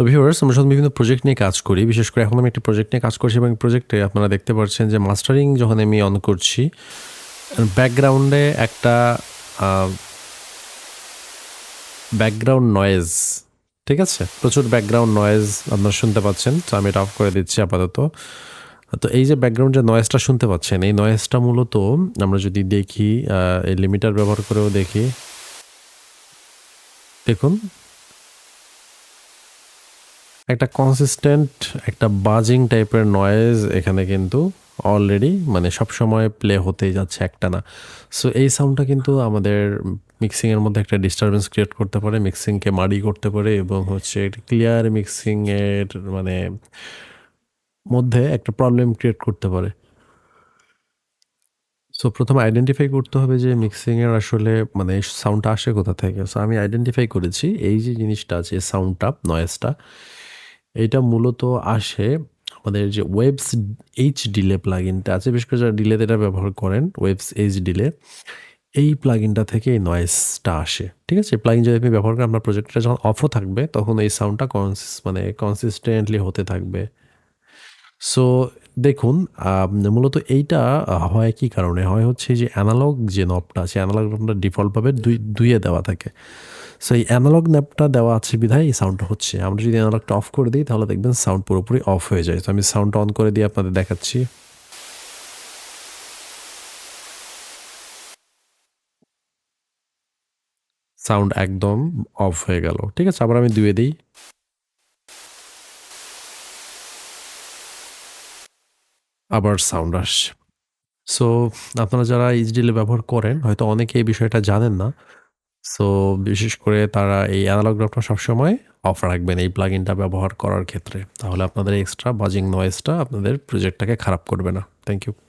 তো ভিউয়ার্স আমরা যখন বিভিন্ন প্রজেক্ট নিয়ে কাজ করি। বিশেষ করে এখন আমি একটি প্রজেক্ট নিয়ে কাজ করছি এবং প্রজেক্টে আপনারা দেখতে পাচ্ছেন যে মাস্টারিং যখন আমি অন করছি ব্যাকগ্রাউন্ডে একটা ব্যাকগ্রাউন্ড নয়েজ ঠিক আছে? প্রচুর ব্যাকগ্রাউন্ড নয়েজ আপনারা শুনতে পাচ্ছেন। তো আমি এটা অফ করে দিচ্ছি আপাতত। তো এই যে ব্যাকগ্রাউন্ড যে নয়েজটা শুনতে পাচ্ছেন, এই নয়েজটা মূলত আমরা যদি দেখি এই লিমিটার ব্যবহার করেও দেখি। দেখুন। একটা কনসিস্টেন্ট একটা বাজিং টাইপের নয়েজ এখানে কিন্তু অলরেডি মানে সব সময় প্লে হতেই যাচ্ছে একটা না। সো এই সাউন্ডটা কিন্তু আমাদের মিক্সিংয়ের মধ্যে একটা ডিস্টারবেন্স ক্রিয়েট করতে পারে মিক্সিংকে মারি করতে পারে এবং হচ্ছে ক্লিয়ার মিক্সিংয়ের মানে মধ্যে একটা প্রবলেম ক্রিয়েট করতে পারে। সো প্রথমে আইডেন্টিফাই করতে হবে যে মিক্সিংয়ের আসলে মানে সাউন্ডটা আসে কোথা থেকে। সো আমি আইডেন্টিফাই করেছি এই যে জিনিসটা আছে সাউন্ডটা নয়েজটা এটা মূলত আসে আমাদের যে ওয়েবস এইচ ডিলে প্লাগিনটা আছে, বিশেষ করে যারা ডিলেতে এটা ব্যবহার করেন ওয়েবস এইচ ডিলে এই প্লাগিনটা থেকে এই নয়েজটা আসে, ঠিক আছে? প্লাগিন যদি আপনি ব্যবহার করেন, আপনার প্রজেক্টটা যখন অফও থাকবে, তখন এই সাউন্ডটা কনসিস মানে কনসিস্টেন্টলি হতে থাকবে। সো দেখুন মূলত এইটা হয় কি কারণে? হয় হচ্ছে যে অ্যানালগ যে নবটা আছে অ্যানালগ নবটা ডিফল্টভাবে দুই, দুইয়ে দেওয়া থাকে। সো এই অ্যানালগ ন্যাপটা দেওয়া আছে বিধায় এই সাউন্ডটা হচ্ছে। আমরা যদি অ্যানালগটা অফ করে দিই, তাহলে দেখবেন সাউন্ড পুরোপুরি অফ হয়ে যায়। তো আমি সাউন্ডটা অন করে দিয়ে আপনাদের দেখাচ্ছি। সাউন্ড একদম অফ হয়ে গেল। ঠিক আছে, আবার আমি দুয়ে দিই। আবার সাউন্ড আসছে। সো আপনারা যারা এইচডিএল ব্যবহার করেন, হয়তো অনেকে এই বিষয়টা জানেন না। সো বিশেষ করে তারা এই অ্যানালগ ড্রপটা সবসময় অফ রাখবেন এই প্লাগ ইনটা ব্যবহার করার ক্ষেত্রে। তাহলে আপনাদের এক্সট্রা বাজিং নয়েজটা আপনাদের প্রজেক্টটাকে খারাপ করবে না। Thank you